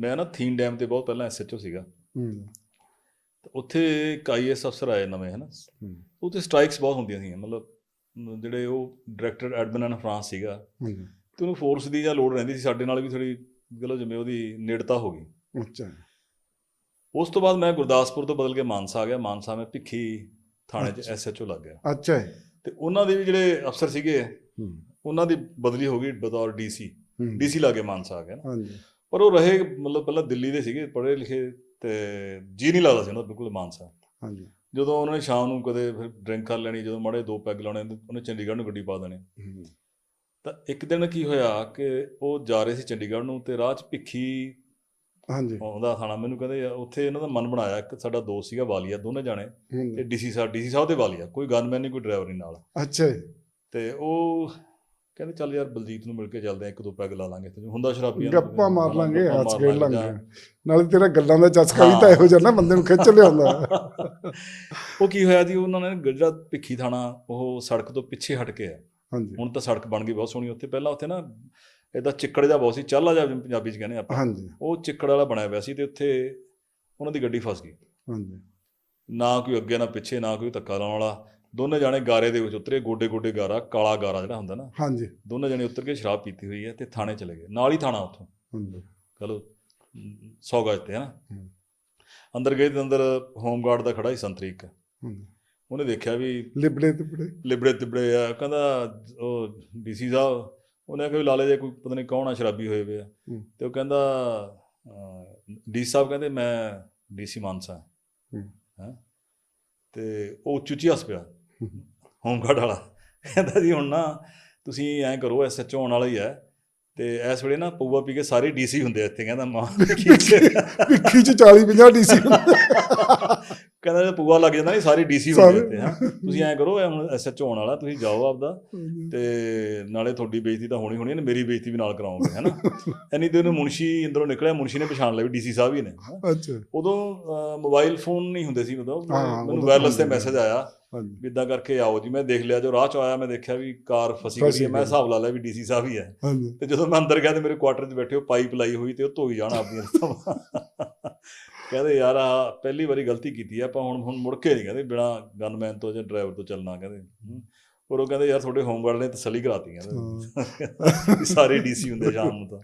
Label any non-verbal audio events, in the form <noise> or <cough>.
ਮੈਂ ਨਾ ਥੀਨ ਡੈਮ ਤੇ ਬਹੁਤ ਪਹਿਲਾਂ ਐਸਐਚਓ ਸੀਗਾ। ਹੂੰ। ਤੇ ਉੱਥੇ ਇੱਕ ਆਈਐਸ ਅਫਸਰ ਆਏ ਨਵੇਂ ਹਨਾ? ਹੂੰ। ਉੱਥੇ ਸਟ੍ਰਾਈਕਸ ਬਹੁਤ ਹੁੰਦੀਆਂ ਸੀ ਮਤਲਬ ਜਿਹੜੇ ਉਹ ਡਾਇਰੈਕਟਰ ਐਡਮਿਨ ਫਰਾਂਸ ਸੀਗਾ। ਤੇ ਉਹਨੂੰ ਫੋਰਸ ਦੀ ਜਾਂ ਲੋੜ ਰਹਿੰਦੀ ਸੀ ਸਾਡੇ ਨਾਲ ਵੀ ਥੋੜੀ ਗਲੋ ਜਿਵੇਂ ਉਹਦੀ ਨੇੜਤਾ ਹੋ ਗਈ। ਅੱਛਾ। ਉਸ ਤੋਂ ਬਾਅਦ ਮੈਂ ਗੁਰਦਾਸਪੁਰ ਤੋਂ ਬਦਲ ਕੇ ਮਾਨਸਾ ਆ ਗਿਆ। ਮਾਨਸਾ ਮੈਂ ਭਿੱਖੀ ਥਾਣੇ 'ਚ। ਐਸਐਚਓ ਲੱਗ ਗਿਆ। ਅੱਛਾ। ਤੇ ਉਹਨਾਂ ਦੇ ਵੀ ਜਿਹੜੇ ਅਫਸਰ ਸੀਗੇ ਹੂੰ। ਉਹਨਾਂ ਦੀ ਬਦਲੀ ਹੋ ਗਈ ਬਤੌਰ ਡੀਸੀ ਡੀਸੀ ਲਾ ਕੇ ਮਾਨਸਾ ਆ ਗਿਆ ਨਾ। ਹਾਂਜੀ। ਪਰ ਉਹ ਰਹੇ ਮਤਲਬ ਪਹਿਲਾਂ ਦਿੱਲੀ ਦੇ ਸੀਗੇ ਪੜ੍ਹੇ ਲਿਖੇ ਤੇ ਜੀ ਨਹੀਂ ਲੱਗਦਾ ਸੀ ਉਹਨਾਂ ਦਾ ਬਿਲਕੁਲ ਮਾਨਸਾ। ਹਾਂਜੀ। ਜਦੋਂ ਉਹਨਾਂ ਨੇ ਸ਼ਾਮ ਨੂੰ ਕਦੇ ਫਿਰ ਡਰਿੰਕ ਕਰ ਲੈਣੀ ਜਦੋਂ ਮਾੜੇ ਦੋ ਪੈਗ ਲਾਉਣੇ ਉਹਨੇ ਚੰਡੀਗੜ੍ਹ ਨੂੰ ਗੱਡੀ ਪਾ ਦੇਣੀ। ਤਾਂ ਇੱਕ ਦਿਨ ਕੀ ਹੋਇਆ ਕਿ ਉਹ ਜਾ ਰਹੇ ਸੀ ਚੰਡੀਗੜ੍ਹ ਨੂੰ ਤੇ ਰਾਹ 'ਚ ਭਿੱਖੀ ਹਾਂਜੀ। ਆਉਂਦਾ ਥਾਣਾ। ਮੈਨੂੰ ਕਹਿੰਦੇ ਉੱਥੇ ਇਹਨਾਂ ਦਾ ਮਨ ਬਣਾਇਆ ਇੱਕ ਸਾਡਾ ਦੋਸਤ ਸੀਗਾ ਵਾਲੀਆ ਦੋਨੇ ਜਾਣੇ। ਤੇ ਡੀਸੀ ਸਾਹਿਬ ਡੀਸੀ ਸਾਹਿਬ ਦੇ ਵਾਲੀਆ ਕੋਈ ਗਨਮੈਨ ਨਹੀਂ ਕੋਈ ਡਰਾਈਵਰ ਨਹੀਂ ਨਾਲ। ਅੱਛਾ। ਤੇ ਉਹ ਕਹਿੰਦੇ ਚੱਲ ਯਾਰ ਬਲਜੀਤ ਨੂੰ ਮਿਲ ਕੇ ਚੱਲਦੇ ਆ ਇੱਕ ਦੋ ਪੈਗ ਲਾ ਲਾਂਗੇ ਤੇ ਹੁੰਦਾ ਸ਼ਰਾਬੀਆਂ ਗੱਪਾਂ ਮਾਰ ਲਾਂਗੇ ਹੱਸ ਖੇਡ ਲਾਂਗੇ ਨਾਲੇ ਤੇਰਾ ਗੱਲਾਂ ਦਾ ਚਸਕਾ ਵੀ। ਤਾਂ ਇਹੋ ਜਿਹਾ ਨਾ ਬੰਦੇ ਨੂੰ ਖਿੱਚ ਲਿਆਉਂਦਾ ਉਹ ਕੀ ਹੋਇਆ ਜੀ ਉਹਨਾਂ ਨੇ ਜਿਹੜਾ ਭਿੱਖੀ ਥਾਣਾ ਉਹ ਸੜਕ ਤੋਂ ਪਿੱਛੇ ਹਟ ਕੇ ਆ। ਹਾਂਜੀ। ਹੁਣ ਤਾਂ ਸੜਕ ਬਣ ਗਈ ਬਹੁਤ ਸੋਹਣੀ ਉੱਥੇ। ਪਹਿਲਾਂ ਉੱਥੇ ਨਾ ਇਹਦਾ ਚਿੱਕੜ ਜਿਹਾ ਬਹੁਤ ਸੀ ਚਾਲਾ ਜਿਹਾ ਪੰਜਾਬੀ ਚ ਕਹਿੰਦੇ ਆਪਾਂ। ਹਾਂਜੀ। ਉਹ ਚਿੱਕੜ ਵਾਲਾ ਬਣਿਆ ਹੋਇਆ ਸੀ ਤੇ ਉੱਥੇ ਉਹਨਾਂ ਦੀ ਗੱਡੀ ਫਸ ਗਈ। ਹਾਂਜੀ। ਨਾ ਕੋਈ ਅੱਗੇ ਨਾ ਪਿੱਛੇ ਨਾ ਕੋਈ ਧੱਕਾ ਲਾਉਣ ਵਾਲਾ। ਦੋਨੇ ਜਾਣੇ ਗਾਰੇ ਦੇ ਵਿੱਚ ਉਤਰੇ ਗੋਡੇ ਗੋਡੇ ਗਾਰਾ ਕਾਲਾ ਗਾਰਾ ਜਿਹੜਾ ਹੁੰਦਾ ਨਾ। ਹਾਂਜੀ। ਦੋਨੇ ਜਾਣੇ ਉਤਰ ਕੇ ਸ਼ਰਾਬ ਪੀਤੀ ਹੋਈ ਹੈ ਤੇ ਥਾਣੇ ਚਲੇ ਗਏ। ਨਾਲ ਹੀ ਥਾਣਾ ਉੱਥੋਂ। ਹਾਂਜੀ। ਚਲੋ 100 ਗਜ ਤੇ ਹੈ ਨਾ। ਹੂੰ। ਅੰਦਰ ਗਏ ਤੇ ਅੰਦਰ ਹੋਮਗਾਰਡ ਦਾ ਖੜਾ ਸੀ ਸੰਤਰੀਕ ਹਾਂਜੀ। ਉਹਨੇ ਦੇਖਿਆ ਵੀ ਲਿਬੜੇ ਤਿਬੜੇ। ਲਿਬੜੇ ਤਿਬੜੇ ਆ। ਕਹਿੰਦਾ ਉਹ ਡੀਸੀ ਸਾਹਿਬ ਉਹਨੇ ਕਿਹਾ ਵੀ ਲਾਲੇ ਜੇ ਕੋਈ ਪਤਾ ਨਹੀਂ ਕੌਣ ਆ ਸ਼ਰਾਬੀ ਹੋਏ ਵੇ ਆ। ਹੂੰ। ਤੇ ਉਹ ਕਹਿੰਦਾ ਡੀਸੀ ਸਾਹਿਬ ਕਹਿੰਦੇ ਮੈਂ ਡੀਸੀ ਮਾਨਸਾ। ਹੂੰ। ਹੈ? ਤੇ ਉਹ ਉੱਚੀ ਹੱਸ ਪਿਆ। ਹੋਮਗਾਰਡ ਵਾਲਾ। ਕਹਿੰਦਾ ਜੀ ਹੁਣ ਨਾ ਤੁਸੀਂ ਐਂ ਕਰੋ ਐਸਐਚਓ ਆਉਣ ਵਾਲਾ ਹੀ ਹੈ ਤੇ ਇਸ ਵੇਲੇ ਨਾ ਪਊਆ ਪੀ ਕੇ ਸਾਰੇ ਡੀਸੀ ਹੁੰਦੇ ਆ ਇੱਥੇ। ਕਹਿੰਦਾ ਮਾਂ ਵਿੱਖੀ 'ਚ 40 50 ਡੀਸੀ ਕਹਿੰਦਾ ਜੇ ਪਊਆ ਲੱਗ ਜਾਂਦਾ ਨਹੀਂ ਸਾਰੇ ਡੀਸੀ ਸਾਰੇ। ਇੱਥੇ ਹਾਂ। ਤੁਸੀਂ ਐਂ ਕਰੋ ਇਹ ਹੁਣ ਐਸਐਚਓ ਆਉਣ ਵਾਲਾ ਤੁਸੀਂ ਜਾਓ ਆਪਦਾ। ਤੇ ਨਾਲੇ ਤੁਹਾਡੀ ਬੇਇੱਜ਼ਤੀ ਤਾਂ ਹੋਣੀ ਹੋਣੀ ਹੈ ਮੇਰੀ ਬੇਇੱਜ਼ਤੀ ਵੀ ਨਾਲ ਕਰਾਉਂਗੇ ਹੈਨਾ ਇੰਨੀ ਦਿਨ ਮੁਨਸ਼ੀ ਅੰਦਰੋਂ ਨਿਕਲਿਆ ਮੁਨਸ਼ੀ ਨੇ ਪਛਾਣ ਲਿਆ ਵੀ ਡੀਸੀ ਸਾਹਿਬ ਹੀ ਨੇ ਹੈਂ। ਅੱਛਾ। ਉਦੋਂ ਮੋਬਾਈਲ ਫੋਨ ਨਹੀਂ ਹੁੰਦੇ ਸੀ ਉਦੋਂ। ਹਾਂ, ਮੈਨੂੰ ਵਾਇਰਲੈਸ ਤੇ ਮੈਸੇਜ ਆਇਆ ਹਾਂਜੀ। ਵੀ ਇਦਾਂ ਕਰਕੇ ਆਓ ਜੀ ਮੈਂ ਦੇਖ ਲਿਆ ਜੋ ਰਾਹ ਚ ਆਇਆ ਮੈਂ ਦੇਖਿਆ ਵੀ ਕਾਰ ਫਸੀ ਫਸੀ ਹੈ ਮੈਂ ਗਈ। ਹਿਸਾਬ ਲਾ ਲਿਆ ਵੀ ਡੀਸੀ ਸਾਹਿਬ ਹੀ ਹੈ। ਤੇ ਜਦੋਂ ਮੈਂ ਅੰਦਰ ਗਿਆ ਤੇ ਮੇਰੇ ਕੁਆਟਰ 'ਚ ਬੈਠੇ ਉਹ ਪਾਈਪ ਲਾਈ ਹੋਈ ਤੇ ਉਹ ਧੋਈ ਜਾਣ ਆਪਣੀਆਂ ਲੱਤਾਂ ਕਹਿੰਦੇ ਯਾਰ ਆ ਪਹਿਲੀ ਵਾਰੀ ਗਲਤੀ ਕੀਤੀ ਆ ਆਪਾਂ ਹੁਣ ਹੁਣ ਮੁੜ ਕੇ ਨਹੀਂ ਕਹਿੰਦੇ ਬਿਨਾ ਗਨਮੈਨ ਤੋਂ ਜਾਂ ਡਰਾਈਵਰ ਤੋਂ ਚੱਲਣਾ ਕਹਿੰਦੇ। ਔਰ ਉਹ ਕਹਿੰਦੇ ਯਾਰ ਤੁਹਾਡੇ ਹੋਮਗਾਰਡ ਨੇ ਤਸੱਲੀ ਕਰਾਤੀ ਕਹਿੰਦੇ। <laughs> ਸਾਰੇ ਡੀਸੀ ਹੁੰਦੇ ਸ਼ਾਮ ਨੂੰ ਤਾਂ।